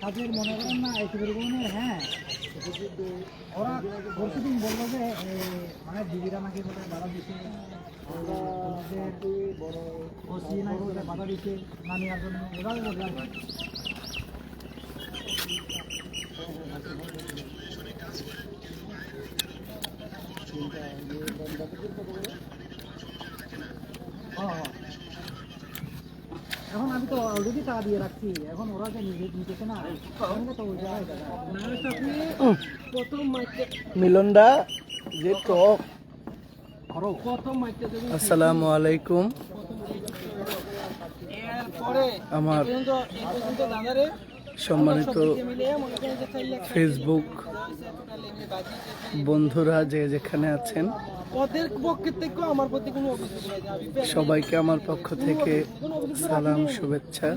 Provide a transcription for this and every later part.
কাজের মনে করেন না এই সুন্দরবনে হ্যাঁ ওরা প্রতিদিন বলব যে মানে দিদিরা নাকি বলে বাধা দিচ্ছে বাধা দিচ্ছে না নেওয়ার জন্য এভাবে বলবে। হ্যাঁ, হ্যাঁ। এখন আমি তো অলরেডি টাকা দিয়ে রাখছি। এখন ওরা যে নিজে নিতেছে না তো ওই মিলনদা যে টক দেবেন আসসালামু আলাইকুম। আমার সম্মানিত মনে ফেসবুক বন্ধুরা যে যেখানে আছেন, সবাইকে আমার পক্ষ থেকে সালাম, শুভেচ্ছা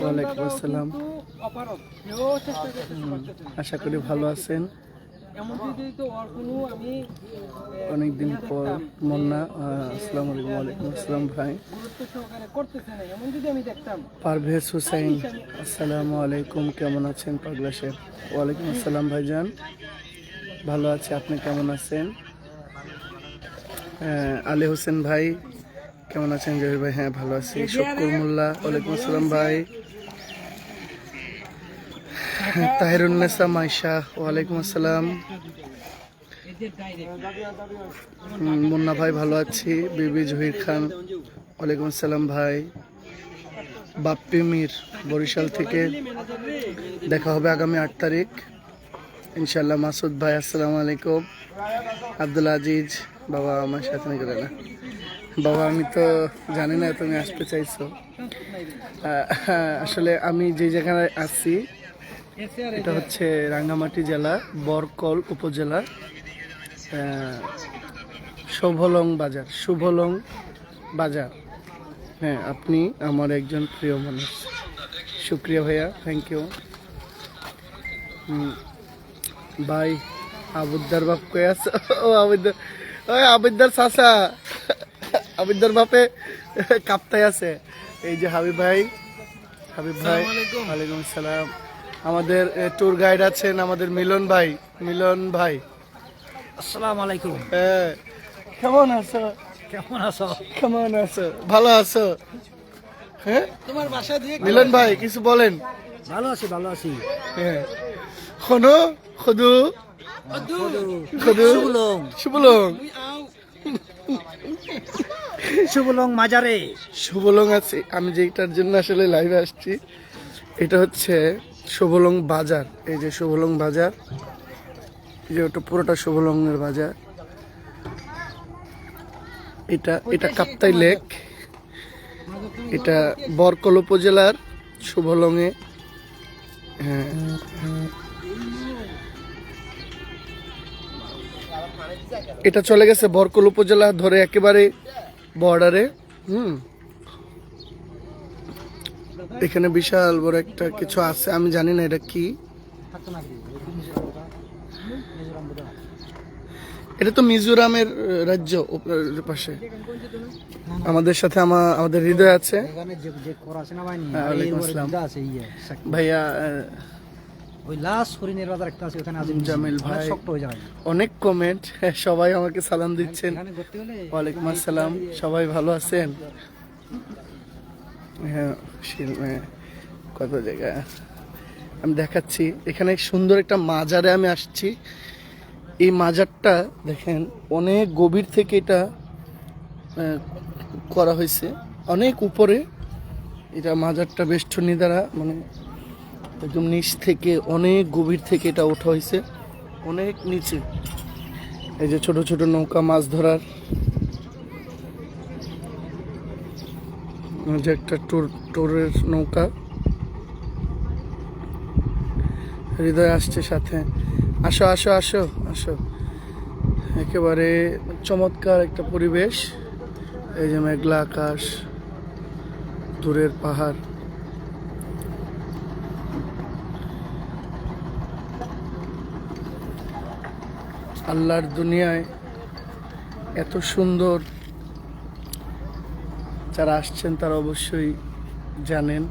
ওয়ালাইকুম আসসালাম। আশা করি ভালো আছেন অনেকদিন পর মন্না আসসালাম আলাইকুম ওয়ালাইকুম আসসালাম ভাই। পারভেজ হুসাইন আসসালামু আলাইকুম কেমন আছেন পাগলা শেখ? ওয়ালাইকুম আসসালাম ভাইজান। ভালো আছে আপনি কেমন আছেন? আলী হোসেন ভাই কেমন আছেন? জহির ভাই হ্যাঁ ভালো আছি। শকুর মোল্লা ওয়ালাইকুম আসসালাম ভাই। তাহিরুন্নেসা, মাইশা, ওয়ালাইকুম আসসালাম। মুন্না ভাই ভালো আছি, বিবি জহির খান, ওয়ালাইকুম আসসালাম ভাই। বাপ্পি মির, বরিশাল থেকে। দেখা হবে আগামী আট তারিখ। ইনশাল্লাহ মাসুদ ভাই, আসসালামু আলাইকুম। আব্দুল আজিজ, বাবা আমার সাথে গেলে না বাবা, আমি তো জানি না তুমি আসতে চাইছো। আসলে আমি যে জায়গায় আছি এটা হচ্ছে রাঙ্গামাটি জেলা বরকল উপজেলা শুভলং বাজার শুভলং বাজার। হ্যাঁ আপনি আমার একজন প্রিয় মানুষ। শুক্রিয়া ভাইয়া থ্যাংক ইউ ভাই আবুদ্দার বাপ কয়ে আছে? ও আবুদ্দার ওই আবুদ্দার চাচা। আবুদ্দার বাপে কাপ্তায় আছে। এই যে হাবিব ভাই হাবিব ভাই ওয়ালাইকুম আসসালাম। আমাদের ট্যুর গাইড আছেন আমাদের মিলন ভাই মিলন ভাই। আসসালামু আলাইকুম। হ্যাঁ কেমন আছো? কেমন আছো? কেমন আছো? ভালো আছো? হ্যাঁ তোমার বাসা দিয়ে মিলন ভাই কিছু বলেন। ভালো আছি ভালো আছি। হ্যাঁ খনো খদু। খদু। শুভলং। শুভলং। শুভলং মাজারে। শুভলং আছে। আমি যেটার জন্য আসলে লাইভে আসছি এটা হচ্ছে শুভলং বাজার এই যে শুভলং বাজার যে ওটা পুরোটা শুভলংয়ের বাজার। এটা এটা কাপ্তাই লেক এটা বরকল উপজেলার শুভলংয়ে। হ্যাঁ। এটা চলে গেছে বরকল উপজেলা ধরে একেবারে বর্ডারে হুম। এখানে বিশাল বড় একটা কিছু আছে আমি জানি না এটা কি। এটা তো মিজোরামের রাজ্য পাশে। আমাদের সাথে আমার আমাদের হৃদয় আছে। হ্যাঁ, ইয়ে ভাইয়া ওই লাস্ট হরিণের বাজার একটা আছে ওখানে আজিম জামিল অনেক ভাই। শক্ত হয়ে যায়। অনেক কমেন্ট সবাই আমাকে সালাম দিচ্ছেন। ঘুরতে গেলে ওয়ালাইকুম আসসালাম। সবাই ভালো আছেন? হ্যাঁ হ্যাঁ, কত জায়গা? আমি দেখাচ্ছি। এখানে সুন্দর একটা মাজারে আমি আসছি। এই মাজারটা দেখেন, অনেক গভীর থেকে এটা করা হয়েছে। অনেক উপরে এটা মাজারটা বেষ্টনী দ্বারা মানে একদম নিচ থেকে, অনেক গভীর থেকে এটা ওঠা হয়েছে। অনেক নিচে। এই যে ছোট ছোট নৌকা মাছ ধরার যে একটা ট্যুর ট্যুরের নৌকা। হৃদয় আসছে সাথে। আসো আসো আসো আসো। একেবারে চমৎকার একটা পরিবেশ। এই যে মেঘলা আকাশ, দূরের পাহাড়। আল্লাহর দুনিয়ায় এত সুন্দর যারা আসছেন তারা অবশ্যই জানেন,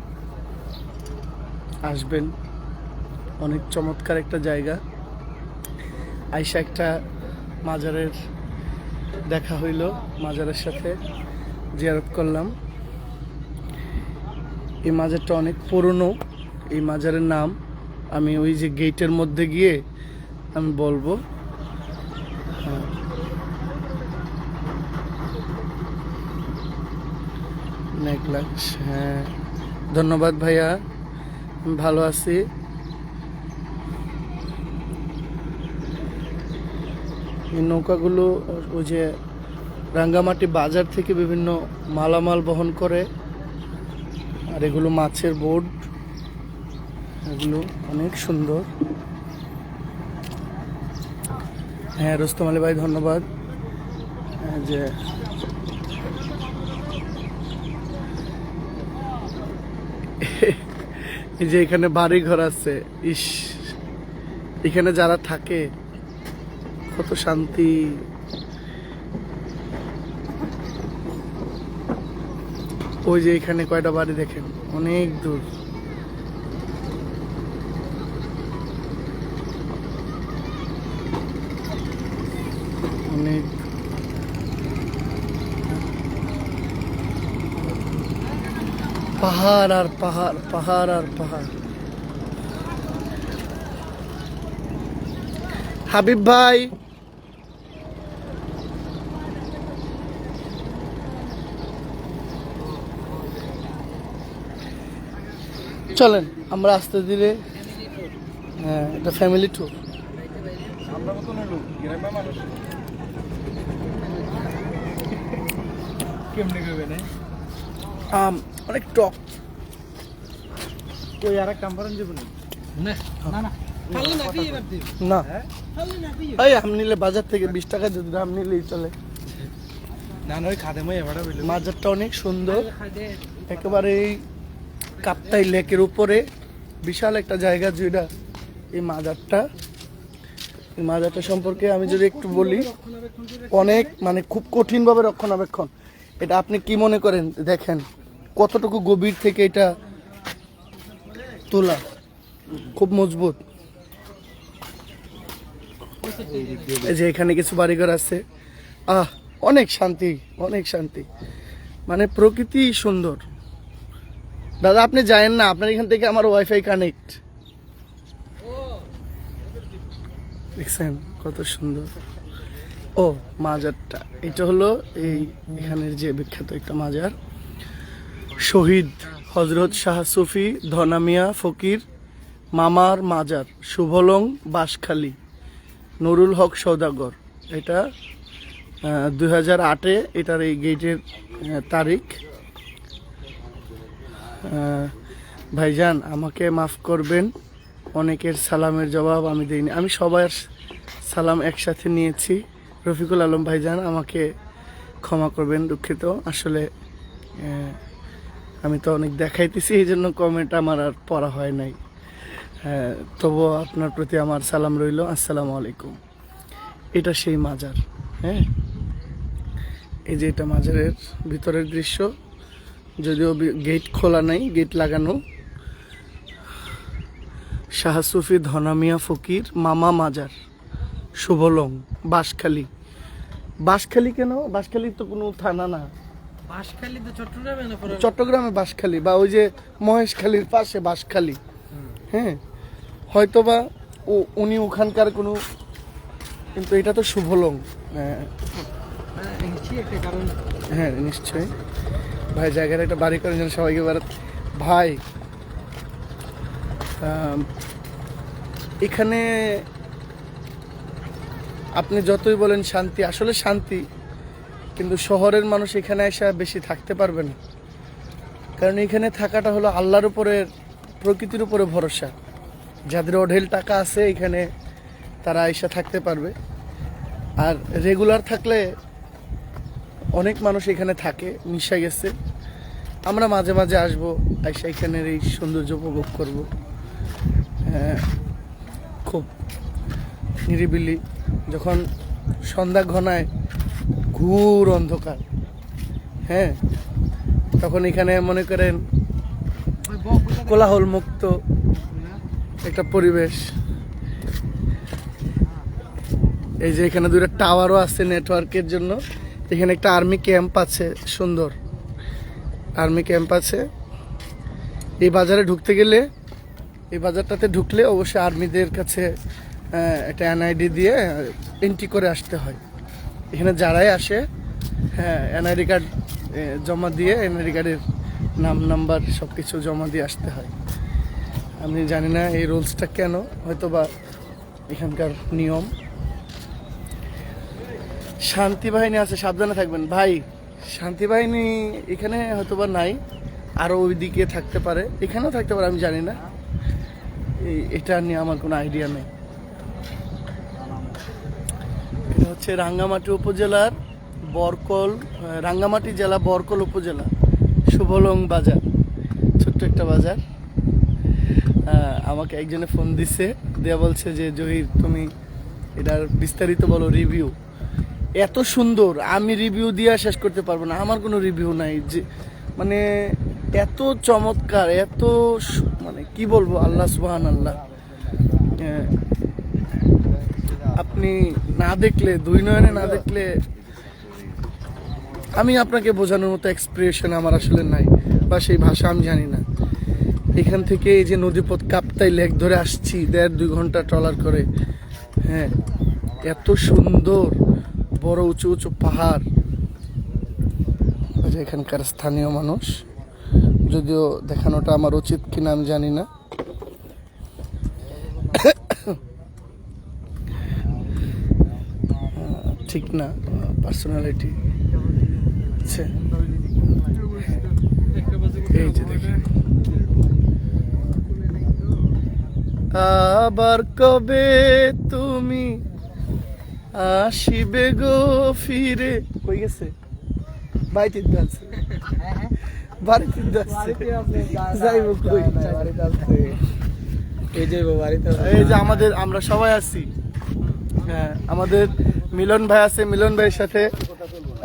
আসবেন। অনেক চমৎকার একটা জায়গা। আইসা একটা মাজারের দেখা হইল, মাজারের সাথে জিয়ারত করলাম। এই মাজারটা অনেক পুরনো, এই মাজারের নাম আমি ওই যে গেটের মধ্যে গিয়ে আমি বলব হ্যাঁ। নেকলাস হ্যাঁ। ধন্যবাদ ভাইয়া। ভালো আছি। এই নৌকাগুলো ওই যে রাঙ্গামাটি বাজার থেকে বিভিন্ন মালামাল বহন করে আর এগুলো মাছের বোর্ড এগুলো অনেক সুন্দর। হ্যাঁ রোস্তম আলী ভাই ধন্যবাদ। হ্যাঁ, যে এই যে এখানে বাড়ি ঘর আছে, ইস। এখানে যারা থাকে, কত শান্তি। ওই যে এখানে কয়টা বাড়ি দেখেন? অনেক দূর অনেক পাহাড় আর পাহাড় পাহাড় আর পাহাড়। হাবিব ভাই। চলেন আমরা আস্তে ধীরে। হ্যাঁ এটা ফ্যামিলি ট্যুর আম অনেক টক। ওই আর এক কাম্পারন যাব না। না না। না এই আম নিলে বাজার থেকে বিশ টাকা যদি দাম নিলেই চলে। না নয় খাদে মই এবারে বলি মাজারটা অনেক সুন্দর। একেবারে এই কাপ্তাই লেকের উপরে। বিশাল একটা জায়গা যেটা এই মাজারটা। এই মাজারটা সম্পর্কে আমি যদি একটু বলি অনেক মানে খুব কঠিনভাবে রক্ষণাবেক্ষণ। এটা আপনি কি মনে করেন? দেখেন। কতটুকু গভীর থেকে এটা তোলা? খুব মজবুত। যে এখানে কিছু বাড়িঘর আছে। আহ, অনেক শান্তি অনেক শান্তি। মানে প্রকৃতি সুন্দর। দাদা, আপনি জানেন না, আপনার এখান থেকে আমার ওয়াইফাই কানেক্ট দেখছেন কত সুন্দর। ও, মাজারটা। এটা হলো এই এখানের যে বিখ্যাত একটা মাজার। শহীদ হজরত শাহ সুফি, ধনামিয়া, ফকির, মামার মাজার, শুভলং, বাঁশখালী, নুরুল হক সৌদাগর এটা দুই হাজার আটে এটার এই গেটের তারিখ। ভাইজান, আমাকে মাফ করবেন। অনেকের সালামের জবাব আমি দিইনি। আমি সবার সালাম একসাথে নিয়েছি। রফিকুল আলম ভাইজান, আমাকে ক্ষমা করবেন দুঃখিত। আসলে আমি তো অনেক দেখাইতেছি এই জন্য কমেন্ট আমার আর পড়া হয় নাই। হ্যাঁ তবুও আপনার প্রতি আমার সালাম রইল। আসসালামু আলাইকুম। এটা সেই মাজার হ্যাঁ? এই যে এটা মাজারের ভিতরের দৃশ্য। যদিও গেট খোলা নাই গেট লাগানো। শাহ সুফি ধনামিয়া ফকির মামা মাজার, শুভলং, বাঁশখালী। বাঁশখালী কেন? বাঁশখালী তো কোনো থানা না। চট্টগ্রামে বাঁশখালী বা ওই যে মহেশখালীর পাশে বাঁশখালী। হ্যাঁ হয়তোবা ও উনি ওখানকার কোনো কিন্তু এটা তো শুভলং হ্যাঁ হ্যাঁ নিশ্চয়ই। ভাই জায়গার একটা বাড়ি করেন যেন সবাইকে বেড়াত ভাই এখানে আপনি যতই বলেন শান্তি আসলে শান্তি কিন্তু শহরের মানুষ এখানে এসে বেশি থাকতে পারবে না। কারণ এখানে থাকাটা হলো আল্লাহর উপরে প্রকৃতির উপরে ভরসা। যাদের অঢেল টাকা আছে এখানে তারা এসে থাকতে পারবে। আর রেগুলার থাকলে অনেক মানুষ এখানে থাকে মিশে গেছে। আমরা মাঝে মাঝে আসব আইসা এখানের এই সৌন্দর্য উপভোগ করব। হ্যাঁ, খুব নিরিবিলি। যখন সন্ধ্যা ঘনায় ঘুর অন্ধকার। হ্যাঁ তখন এখানে মনে করেন কোলাহল মুক্ত একটা পরিবেশ। এই যে এখানে দুটো টাওয়ারও আছে নেটওয়ার্কের জন্য। এখানে একটা আর্মি ক্যাম্প আছে, সুন্দর। আর্মি ক্যাম্প আছে। এই বাজারে ঢুকতে গেলে, এই বাজারটাতে ঢুকলে অবশ্যই আর্মিদের কাছে একটা এনআইডি দিয়ে এন্ট্রি করে আসতে হয়। এখানে যারাই আসে হ্যাঁ এনআইডি কার্ড জমা দিয়ে এনআইডি কার্ডের নাম নাম্বার সব কিছু জমা দিয়ে আসতে হয়। আমি জানি না এই রুলসটা কেন হয়তো বা এখানকার নিয়ম। শান্তি বাহিনী আছে, সাবধানে থাকবেন। ভাই, শান্তি বাহিনী এখানে হয়তো বা নাই আরও ওইদিকে থাকতে পারে। এখানেও থাকতে পারে, আমি জানি না। এটা নিয়ে আমার কোনো আইডিয়া নেই। এটা হচ্ছে রাঙ্গামাটি উপজেলার বরকল রাঙ্গামাটি জেলা বরকল উপজেলা, শুভলং বাজার, ছোট্ট একটা বাজার। আমাকে একজনে ফোন দিছে, দেয়া বলছে যে, জহির, তুমি এটার বিস্তারিত বলো রিভিউ এত সুন্দর, আমি রিভিউ দিয়ে শেষ করতে পারব না, আমার কোনো রিভিউ নাই যে মানে এত চমৎকার, এত মানে কি বলব, আল্লাহ সুবহান আল্লাহ আপনি না দেখলে, দুই নয়নে না দেখলে আমি আপনাকে বোঝানোর মতো এক্সপ্রেশন আমার আসলে নাই বা সেই ভাষা আমি জানি না। এখান থেকে এই যে নদীপথ কাপ্তাই লেক ধরে আসছি, দেড় দুই ঘণ্টা ট্রলার করে হ্যাঁ এত সুন্দর, বড় উঁচু উঁচু পাহাড়। যে এখানকার স্থানীয় মানুষ, যদিও দেখানোটা আমার উচিত কিনা আমি জানি না আহ, ঠিক না পার্সোনালিটি এই যে দেখেন আবার কবে তুমি আসিবে গো ফিরে? কই গেছে? বাড়িতে আছে। বাড়িতে আছে। যাইব কই? এই যে বাড়িতে এই যে আমাদের আমরা সবাই আছি। হ্যাঁ আমাদের মিলন ভাই আছে মিলন ভাইয়ের সাথে।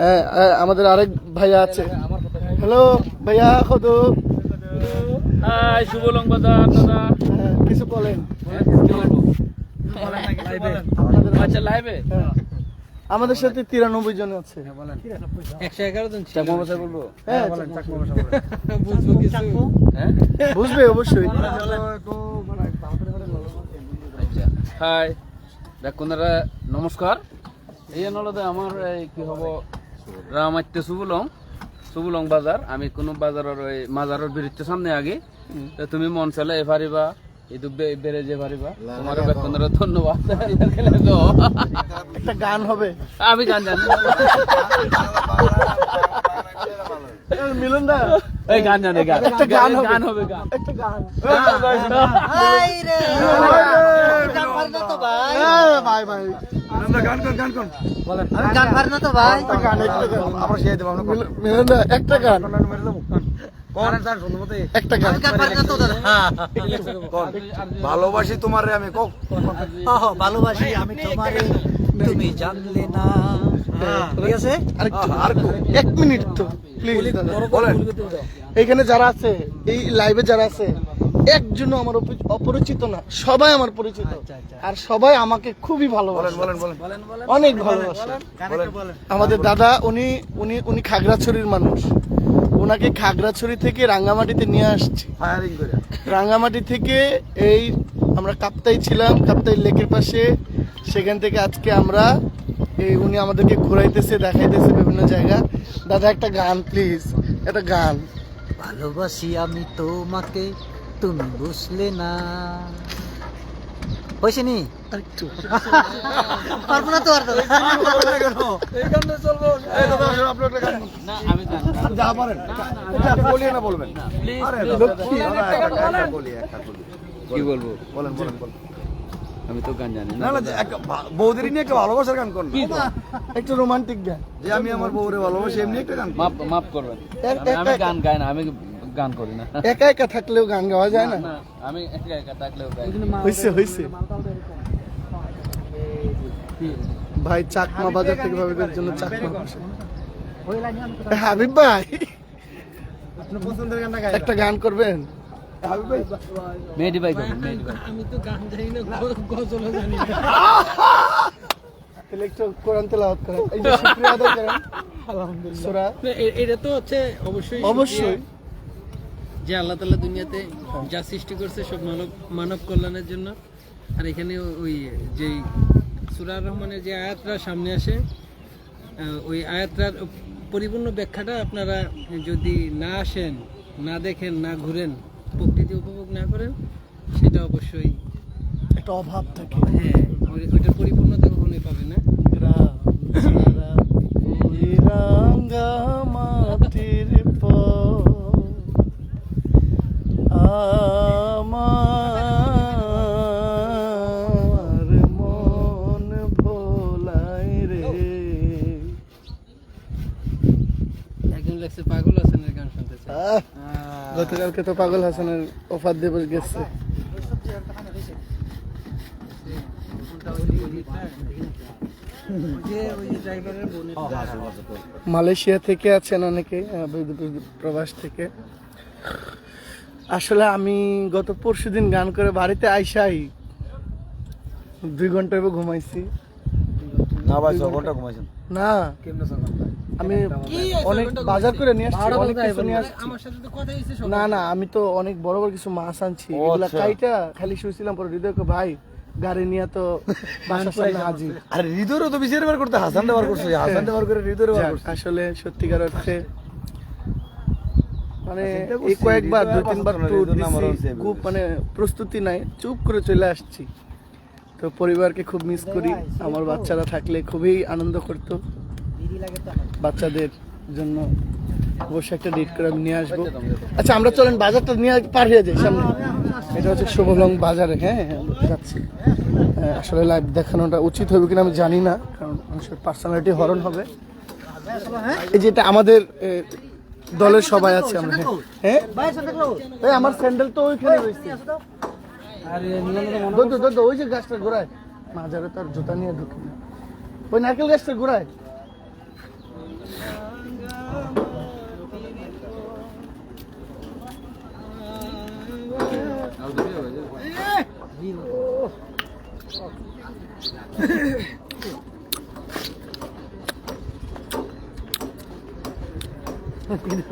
হ্যাঁ, হ্যাঁ, আমাদের আরেক ভাইয়া আছে। হ্যালো ভাইয়া কত হাই শুভলং বাজার দাদা। হ্যাঁ, কিছু বলেন। আচ্ছা লাইভে হ্যাঁ। আমাদের সাথে তিরানব্বই জন আছে। একশো এগারো জন চাকমা বলব? হ্যাঁ বুঝব কিছু। হ্যাঁ? বুঝবে অবশ্যই। আচ্ছা হাই দেখুনারা নমস্কার। এই নলদে আমার এই কি হব রামাইতে সুবুলং সুবুলং বাজার। আমি কোনো বাজারের ওই মাজারের বিরুদ্ধে সামনে আগে। তুমি মন চালে এ পারিবা ಇದು বে- বেড়ে যে পারিবা তোমার বেতনের ধন্যবাদ। তো একটা গান হবে। আমি গান জানি। মিলন দা এই গান জানে গান। একটা গান হবে। গান হবে গান। একটা গান। ভাই। ভাই ভাই। গান পার না তো ভাই। একটা গান একটা গান। মিলন দা একটা ভালোবাসি তোমার রে আমি কক ভালোবাসি আমি তোমারে তুমি জানলে না। ঠিক আছে? আরেকটু। এক মিনিট তো প্লিজ বলেন। এখানে যারা আছে এই লাইভে যারা আছে একজনও আমার অপরিচিত না। সবাই আমার পরিচিত। আর সবাই আমাকে খুবই ভালোবাসে। বলেন বলেন অনেক ভালোবাসে। আমাদের দাদা উনি উনি উনি খাগড়াছড়ির মানুষ। ওনাকে খাগড়াছড়ি থেকে রাঙ্গামাটিতে নিয়ে আসছি। ফায়ারিং করে। রাঙ্গামাটি থেকে এই আমরা কাপ্তাই ছিলাম কাপ্তাই লেকের পাশে। সেখান থেকে আজকে আমরা এই উনি আমাদেরকে ঘোরাইতেছে দেখাইতেছে বিভিন্ন জায়গা। দাদা একটা গান প্লিজ একটা গান। ভালোবাসি আমি তোমাকে তুমি বুঝলে না। হয়েছে নি পারব না তো আর দাদা। এই দাদা আসলে আপনি একটা গান না আমি যা পারেন বলিয়ে না বলবেন। প্লিজ আরে লক্ষ্মী। দাদা, একটা গান বলি একটা বলি কি বলব? বলেন বলেন আমি তো গান জানি না না নিয়ে একটা ভালোবাসার গান করুন। একটু রোমান্টিক গান। যে আমি আমার বউরে ভালোবাসি এমনি একটা গান মাপ মাপ করবেন। আমি গান গাই না আমি গান করি না। একা একা থাকলেও গান গাওয়া যায় না? না আমি একা একা থাকলেও গাই। হয়েছে হয়েছে ভাই চাকমা বাজার থেকে ভাবিদের জন্য চাকমা। হাবিব ভাই। আপনার পছন্দের গানটা গাই। একটা গান করবেন? মেহেদি ভাই করুন, মেহেদি ভাই। আমি তো গান জানি না গজলও জানি না। তাহলে একটু কোরআন তেলাওয়াত করেন। এই যে শুকরিয়া আদায় করেন। সূরা? না, এ- এটা তো হচ্ছে অবশ্যই অবশ্যই। যে আল্লাহ তাআলা দুনিয়াতে যা সৃষ্টি করছে সব মানব মানব কল্যাণের জন্য আর এখানে ওই যে সূরা রহমানের যে আয়াতরা সামনে আসে ওই আয়াতটার পরিপূর্ণ ব্যাখ্যাটা আপনারা যদি না আসেন না দেখেন না ঘুরেন প্রকৃতি উপভোগ না করেন সেটা অবশ্যই একটা অভাব থাকে হ্যাঁ ওই- ওইটার পরিপূর্ণতা কখনোই পাবে না রাঙ্গা মাটির পর আমার মন ভোলাই রে একজন লাগছে পাগল হাসানের গান শুনতে চাই আহ, গতকালকে তো পাগল হাসানের অফার দিবস গেছে। মালয়েশিয়া থেকে আছেন অনেকে প্রবাস থেকে। আসলে আমি গত পরশু দিন গান করে বাড়িতে আইসাই। দুই ঘণ্টা ঘুমাইছি। না ভাই ঘণ্টা ঘুমাইছেন। না। আমি অনেক বাজার করে নিয়ে আসছি অনেক কিছু নিয়ে আসছি। তো না না আমি তো অনেক বড় বড় কিছু মাছ আনছি। এগুলা আচ্ছা। কাইটা খালি শুয়েছিলাম পরে হৃদয় ভাই গাড়ি নিয়ে তো হাজির। আরে হৃদয়েরও তো বিচার বার করতে হাসান ব্যবহার করছে হাসান ব্যবহার করে হৃদয়ের ব্যবহার করছে। আসলে সত্যিকার অর্থে মানে চিন্তা এই কয়েকবার হৃদয় দুই তিনবার ট্যুর দিছি খুব মানে প্রস্তুতি নাই চুপ করে চলে আসছি। তো পরিবারকে খুব মিস করি আমার বাচ্চারা থাকলে খুবই আনন্দ করতো। বাচ্চাদের জন্য অবশ্যই একটা ডেট করে নিয়ে আসব। আচ্ছা আমরা চলেন বাজারটা নিয়ে পার হয়ে যাই সামনে। এটা হচ্ছে শুভলং বাজারে হ্যাঁ যাচ্ছি। হ্যাঁ, আসলে লাইভ দেখানোটা উচিত হবে কিনা আমি জানি না কারণ মানুষের পার্সোনালিটি হরণ হবে। এই যেটা আমাদের দলের সবাই আছে আমরা হ্যাঁ। হ্যাঁ? আমার স্যান্ডেল তো ওইখানে রয়েছে। ওই যে গাছটা ঘোরায়। মাঝারে তার জুতা নিয়ে ঢুকি ওই নারকেল গাছটা ঘোরায়।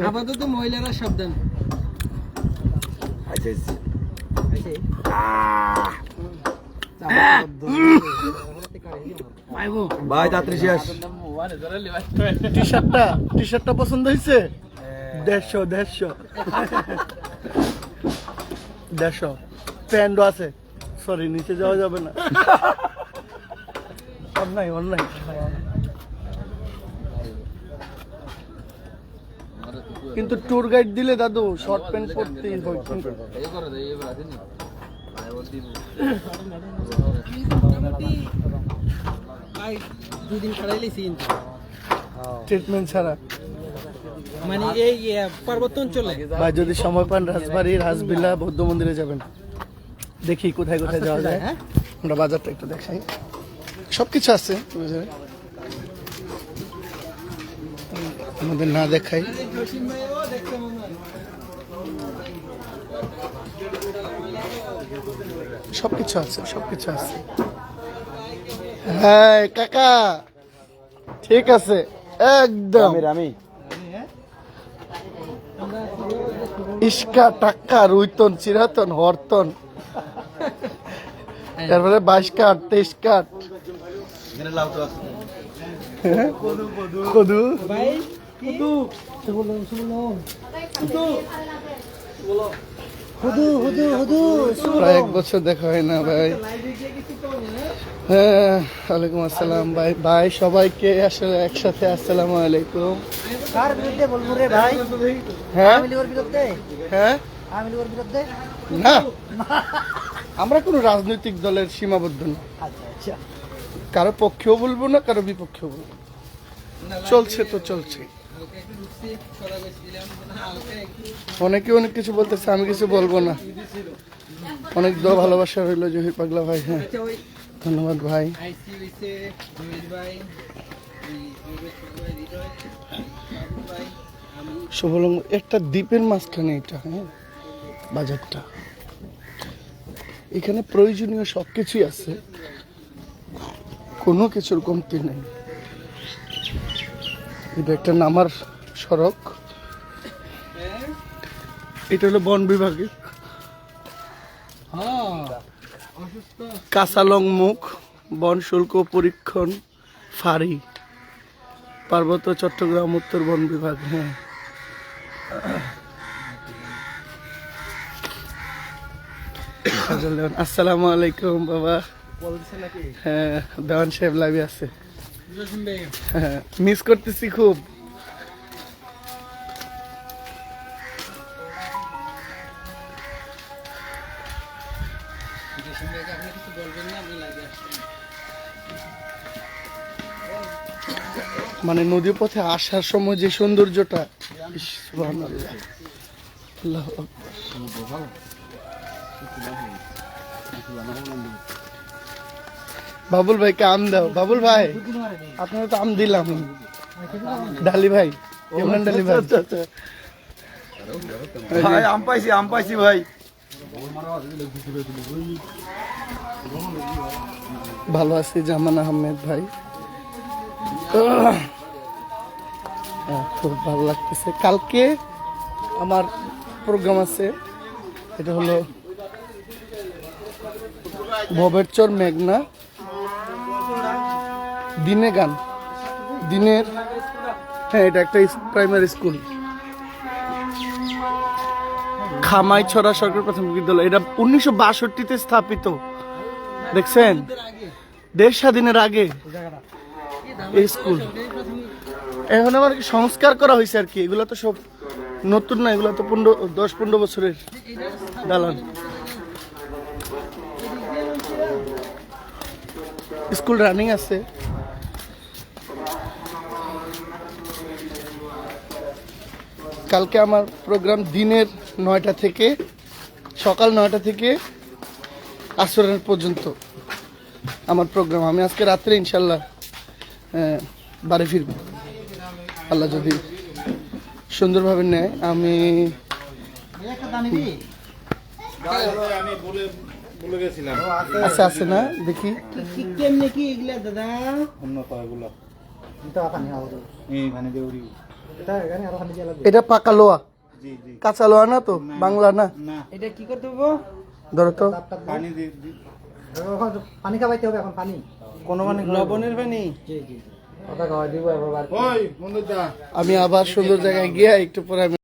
আপাতত মহিলারা সাবধান। আচ্ছা ভাই তাড়াতাড়ি শেষ। টি শার্টটা টি শার্টটা পছন্দ হয়েছে? দেড়শো দেড়শো। দেড়শো। প্যান্টও আছে। সরি নিচে যাওয়া যাবে না। অন্যায় অন্যায় কিন্তু ট্যুর গাইড দিলে দাদু শর্ট প্যান্ট পরতেই হয় ট্রিটমেন্ট ছাড়া। মানে এই পার্বত্য অঞ্চলে। বা যদি সময় পান রাজবাড়ি রাজবিলা বৌদ্ধ মন্দিরে যাবেন। দেখি কোথায় কোথায় যাওয়া যায়। হ্যাঁ আমরা বাজারটা একটু দেখাই। সব কিছু আছে বাজারে। আমাদের না দেখাই। সব কিছু আছে সব কিছু আছে। হ্যাঁ কাকা ঠিক আছে একদম। আমি আমি ইস্কা টাক্কা রুইতন চিরাতন হরতন। তারপরে বাইশ কাঠ তেইশ কাঠ। কদু। প্রায় এক বছর দেখা হয় না ভাই। হ্যাঁ ওয়ালাইকুম আসসালাম ভাই। ভাই সবাইকে আসলে একসাথে আসসালামু আলাইকুম। কার বিরুদ্ধে বলব রে ভাই? হ্যাঁ? হ্যাঁ? না। আমরা কোনো রাজনৈতিক দলের সীমাবদ্ধ না। আচ্ছা আচ্ছা। কারও পক্ষেও বলব না কারও বিপক্ষেও বলব চলছে তো চলছে। অনেকে অনেক কিছু বলতেছে আমি কিছু বলব না। অনেক দোয়া ভালোবাসা রইল জহির পাগলা ভাই হ্যাঁ। ধন্যবাদ ভাই। শুভলঙ্গ একটা দ্বীপের মাঝখানে এটা হ্যাঁ বাজারটা। এখানে প্রয়োজনীয় সব কিছুই আছে। কোনো কিছুর কমতি নেই। এটা একটা নামার সড়ক। এটা হলো বন বিভাগে কাঁচালং মুখ বন শুল্ক পরীক্ষণ, ফাঁড়ি। পার্বত্য চট্টগ্রাম উত্তর বন বিভাগ হ্যাঁ। আসসালামু আলাইকুম, বাবা হ্যাঁ দেওয়ান সাহেব লাইভে আছে হ্যাঁ মিস করতেছি খুব মানে নদী পথে আসার সময় যে সৌন্দর্যটা। আল্লাহু। বাবুল ভাইকে আম দাও। বাবুল ভাই আপনার তো আম দিলাম। ডালি ভাই ইমরান ডালি ভাই? ভাই আম পাইছি আম পাইছি ভাই। ভালো আছি জামান আহমেদ ভাই। খুব ভালো লাগতেছে। কালকে আমার প্রোগ্রাম আছে এটা হলো ভবের চর মেঘনা। দিনে গান। দিনের হ্যাঁ এটা একটা প্রাইমারি স্কুল খামাই ছড়া সরকারি প্রাথমিক বিদ্যালয়। এটা উনিশশো বাষট্টিতে স্থাপিত। দেখছেন? দেশ স্বাধীনের আগে এই স্কুল এখন আমার সংস্কার করা হয়েছে আর কি। এগুলো তো সব নতুন না, এগুলো তো পনেরো দশ পনেরো বছরের দালান। স্কুল রানিং আছে। কালকে আমার প্রোগ্রাম দিনের নয়টা থেকে সকাল নয়টা থেকে আসরের পর্যন্ত আমার প্রোগ্রাম। আমি আজকে রাত্রে ইনশাল্লাহ বাড়ি ফিরব। আল্লাহ যদি সুন্দরভাবে নেয় আমি আচ্ছা আছে না? দেখি। কেমনে কি এগুলা দাদা? এটা পানি আও এটা এখানে আরও পানি দিয়ে এটা পাকা লোয়া? কাঁচা লোয়া না তো? বাংলা না? এটা কি করতে হবে ধরো তো। পানি পানি খাওয়াইতে হবে এখন পানি। কোনো মানে লবণের পানি? জি জি কথা খাওয়াই দিব এবার আমি আবার সুন্দর জায়গায় গিয়ে একটু পরে